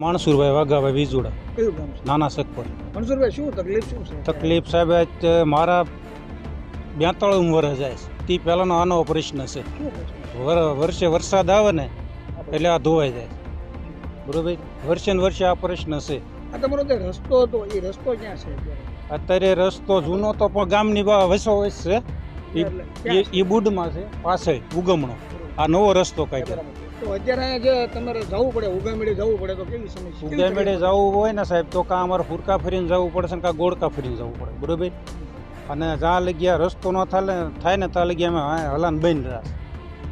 માણસુરભાઈ વાઘાભાઈ વિજોડા. કયું ગામ છે? નાના સગપર મનસુરભાઈ શું તકલીફ શું છે? તકલીફ સાહેબ આજ મારા બેતાળીસ વર્ષ જાય છે. તે પહેલાંનો આનો પ્રશ્ન છે. શું? વર- વર્ષે વરસાદ આવે ને એટલે આ ધોવાઈ જાય બરોબર? વર્ષે ને વર્ષે આ પ્રશ્ન છે. આ તમારો જે રસ્તો હતો એ રસ્તો ક્યાં છે અત્યારે? અત્યારે રસ્તો જૂનો તો પણ ગામની બા વસો વસ છે. એટલે ક્યાં એ બુડમાં છે પાસે ઉગમણો. આ નવો રસ્તો? કાઢ્યો. તો અત્યારે જે તમારે જવું પડે ઉગામેડે જવું પડે તો કેવી સમસ્યા કેવી જવું હોય ને સાહેબ તો કાં અમારે ફૂરકા ફરીને જવું પડશે ને કાં ગોળકા ફરીને જવું પડે બરોબર? અને જ્યાં લગ્યા રસ્તો ન થાય થાય ને ત્યાં લગ્યા અમે હલાન બની રહ્યા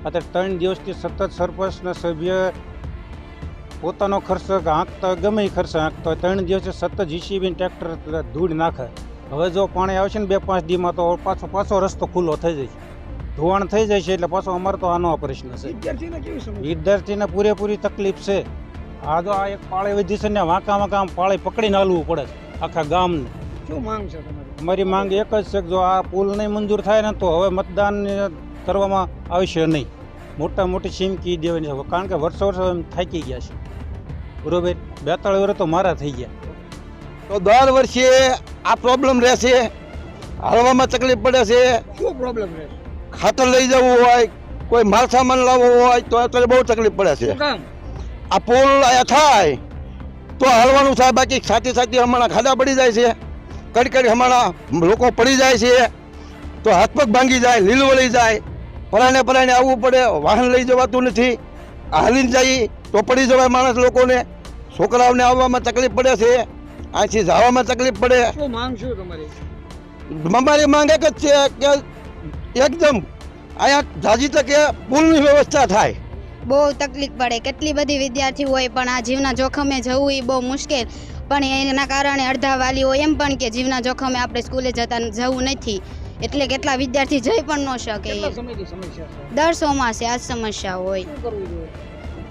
અત્યારે ત્રણ દિવસથી સતત સરપંચના સભ્ય પોતાનો ખર્ચ હાંકતા ગમે એ ખર્ચ હાંકતા હોય ત્રણ દિવસે સતત જીસીબી ટ્રેક્ટર ધૂળ નાખે. હવે જો પાણી આવશે ને બે પાંચ દીમાં તો પાછો પાછો રસ્તો ખુલ્લો થઈ જશે. ધોવાણ થઈ જાય છે એટલે પાછો અમારે તો આનો આ પ્રશ્ન છે વિદ્યાર્થીને કેવી સમસ્યા વિદ્યાર્થીને પૂરેપૂરી તકલીફ છે. આ તો આ એક પાળે વધી છે ને વાંકા વાંકા આમ પાળી પકડીને હાલવું પડે છે આખા ગામને. શું માંગ છે તમારી? અમારી માંગ એક જ છે કે જો આ પુલ નહીં મંજૂર થાય ને તો હવે મતદાન કરવામાં આવશે નહીં. મોટા મોટી ચીમકી દેવાની છે કારણ કે વર્ષો વર્ષો એમ થાકી ગયા છે. બરોબર? બેતાળીસ વર્ષ તો મારા થઈ ગયા. તો દર વર્ષે આ પ્રોબ્લેમ રહેશે હાલવામાં તકલીફ પડે છે. શું પ્રોબ્લેમ રહે ખાતર લઈ જવું હોય કોઈ માલ સામાન લાવવો હોય તો અત્યારે બહુ તકલીફ પડે છે. આ પુલ થાય તો હાલવાનું થાય બાકી સાથી સાથે હમણાં ખાડા પડી જાય છે કડી કડી હમણાં લોકો પડી જાય છે તો હાથ પગ ભાંગી જાય લીલ વળી જાય પરાણે પરાણે આવવું પડે વાહન લઈ જવાતું નથી. હાલીને જઈએ તો પડી જવાય માણસ લોકોને. છોકરાઓને આવવામાં તકલીફ પડે છે અહીંથી જવામાં તકલીફ પડે. શું માંગ શું તમારી? મારી માંગ એક જ છે કે એકદમ અહીંયા જાજી તકે પુલની વ્યવસ્થા થાય. બહુ તકલીફ પડે. કેટલી બધી વિદ્યાર્થી હોય પણ આ જીવના જોખમે જવું એ બહુ મુશ્કેલ. પણ એના કારણે અડધા વાલીઓ એમ પણ કે જીવના જોખમે આપણે સ્કૂલે જતા જવું નથી. એટલે કેટલા વિદ્યાર્થી જઈ પણ ન શકે. દર ચોમાસે આ જ સમસ્યા હોય.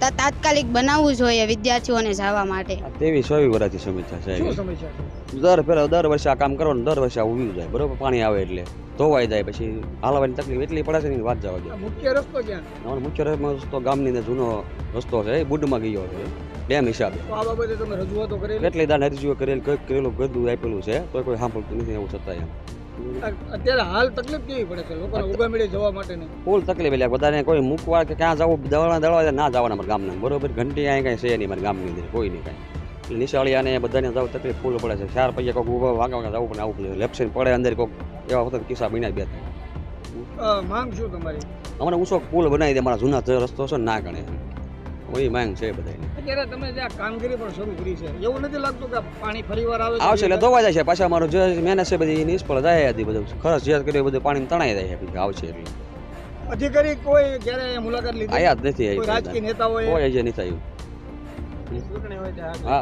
તાત્કાલિક બનાવવું જોઈએ વિદ્યાર્થીઓને જવા માટે. તેવી સોવી વર્ષથી સમસ્યા છે. શું સમસ્યા છે? દર પેલા દર વર્ષે આ કામ કરવાનું દર વર્ષે આ ઊભી જાય. બરોબર પાણી આવે એટલે ધોવાઈ જાય પછી હાલવાની તકલીફ એટલી પડે છે ને વાત જવા દે. મુખ્ય રસ્તો ક્યાં અમારો મુખ્ય રસ્તો ગામની અંદર જૂનો રસ્તો છે એ બુડમાં ગયો છે ડેમ હિસાબે. આ બાબતે તમે રજૂઆતો કરેલી? કેટલી દાન અરજીઓ કરેલ કંઈક કરેલું ગદું આપેલું છે તો કોઈ સાંભળતું નથી એવું છતાં એમ. અત્યારે હાલ તકલીફ કેવી પડે છે? લોકોને ઉગામેડે જવા માટે ફૂલ તકલીફ એટલે બધાને કોઈ મૂકવા કે ક્યાં જવું દળવા દળવા ના જવાના અમારા ગામના. બરોબર? ઘંટી અહીંયા કાંઈ છે નહીં મારા ગામની અંદર કોઈ નહીં કાંઈ. એટલે નિશાળીયાને બધાને જવું તકલીફ ફૂલ પડે છે. ચાર પૈયા કોઈક ઊભા જવું પણ આવું પડે. પડે અંદર કોઈક એવા વખત કિસ્સા બન્યા બે માંગ શું તમારી? અમને ઊંચો પુલ બનાવી દે મારા જૂના રસ્તો છે ના ગણે. એવી માંગ છે બધાની અત્યારે તમે જે આ કામગીરી પણ શરૂ કરી છે એવું નથી લાગતું કે પાણી ફરીવાર આવે આવશે એટલે ધોવા જાય છે. પાછા અમારું જે મહેનત છે બધી નિષ્ફળ જાય હતી બધું. ખર્ચ જે કર્યો એ બધું પાણી તણાઈ જાય છે આવશે એટલે. અધિકારી કોઈ ક્યારે મુલાકાત લીધી? આયા જ નથી કોઈ રાજકીય નેતાઓએ કોઈ હજી નથી આવ્યું. હા.